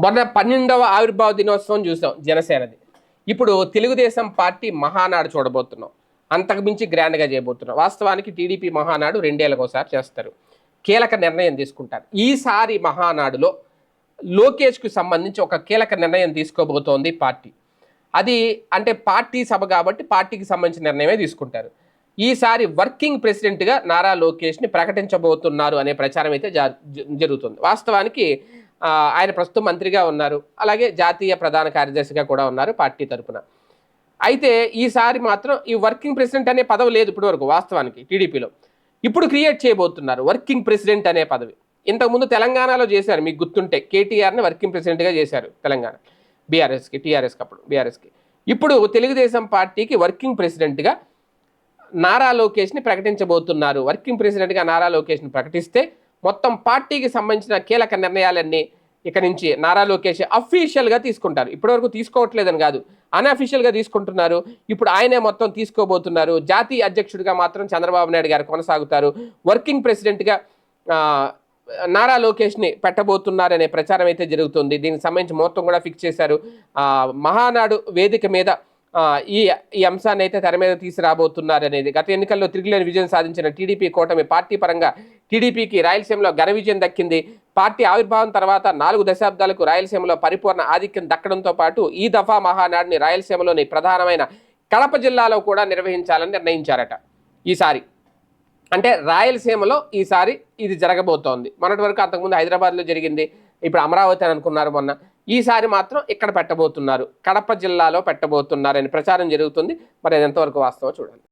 మొన్న పన్నెండవ ఆవిర్భావ దినోత్సవం చూసాం జనసేనది. ఇప్పుడు తెలుగుదేశం పార్టీ మహానాడు చూడబోతున్నాం. అంతకు మించి గ్రాండ్గా చేయబోతున్నాం. వాస్తవానికి టీడీపీ మహానాడు రెండేళ్ళకోసారి చేస్తారు. కీలక నిర్ణయం తీసుకుంటారు. ఈసారి మహానాడులో లోకేష్కు సంబంధించి ఒక కీలక నిర్ణయం తీసుకోబోతోంది పార్టీ. అది అంటే పార్టీ సభ కాబట్టి పార్టీకి సంబంధించిన నిర్ణయమే తీసుకుంటారు. ఈసారి వర్కింగ్ ప్రెసిడెంట్గా నారా లోకేష్ని ప్రకటించబోతున్నారు అనే ప్రచారం అయితే జ- జరుగుతుంది. వాస్తవానికి ఆయన ప్రస్తుతం మంత్రిగా ఉన్నారు. అలాగే జాతీయ ప్రధాన కార్యదర్శిగా కూడా ఉన్నారు పార్టీ తరపున. అయితే ఈసారి మాత్రం ఈ వర్కింగ్ ప్రెసిడెంట్ అనే పదవి లేదు ఇప్పటివరకు వాస్తవానికి టీడీపీలో. ఇప్పుడు క్రియేట్ చేయబోతున్నారు వర్కింగ్ ప్రెసిడెంట్ అనే పదవి. ఇంతకుముందు తెలంగాణలో చేశారు మీకు గుర్తుంటే కేటీఆర్ని వర్కింగ్ ప్రెసిడెంట్గా చేశారు తెలంగాణ. బీఆర్ఎస్కి టీఆర్ఎస్కి అప్పుడు బీఆర్ఎస్కి. ఇప్పుడు తెలుగుదేశం పార్టీకి వర్కింగ్ ప్రెసిడెంట్గా నారా లోకేష్ని ప్రకటించబోతున్నారు. వర్కింగ్ ప్రెసిడెంట్గా నారా లోకేష్ని ప్రకటిస్తే మొత్తం పార్టీకి సంబంధించిన కీలక నిర్ణయాలన్నీ ఇక నుంచి నారా లోకేష్ అఫీషియల్గా తీసుకుంటారు. ఇప్పటివరకు తీసుకోవట్లేదని కాదు. అన్అఫీషియల్గా తీసుకుంటున్నారు. ఇప్పుడు ఆయనే మొత్తం తీసుకోబోతున్నారు. జాతీయ అధ్యక్షుడిగా మాత్రం చంద్రబాబు నాయుడు గారు కొనసాగుతారు. వర్కింగ్ ప్రెసిడెంట్గా నారా లోకేష్ని పెట్టబోతున్నారనే ప్రచారం అయితే జరుగుతుంది. దీనికి సంబంధించి మొత్తం కూడా ఫిక్స్ చేశారు. మహానాడు వేదిక మీద ఈ ఈ అంశాన్ని అయితే తెర మీద తీసుకురాబోతున్నారు అనేది గత ఎన్నికల్లో తిరిగిలేని విజయం సాధించిన టీడీపీ కూటమి పార్టీ పరంగా టీడీపీకి రాయలసీమలో ఘన విజయం దక్కింది. పార్టీ ఆవిర్భావం తర్వాత నాలుగు దశాబ్దాలకు రాయలసీమలో పరిపూర్ణ ఆధిక్యం దక్కడంతో పాటు ఈ దఫా మహానాడిని రాయలసీమలోని ప్రధానమైన కడప జిల్లాలో కూడా నిర్వహించాలని నిర్ణయించారట. ఈసారి అంటే రాయలసీమలో ఈసారి ఇది జరగబోతోంది. మొన్నటి వరకు అంతకుముందు హైదరాబాద్లో జరిగింది. ఇప్పుడు అమరావతి అని అనుకున్నారు మొన్న. ఈసారి మాత్రం ఇక్కడ పెట్టబోతున్నారు. కడప జిల్లాలో పెట్టబోతున్నారని ప్రచారం జరుగుతుంది. మరి అది ఎంతవరకు వాస్తవం చూడండి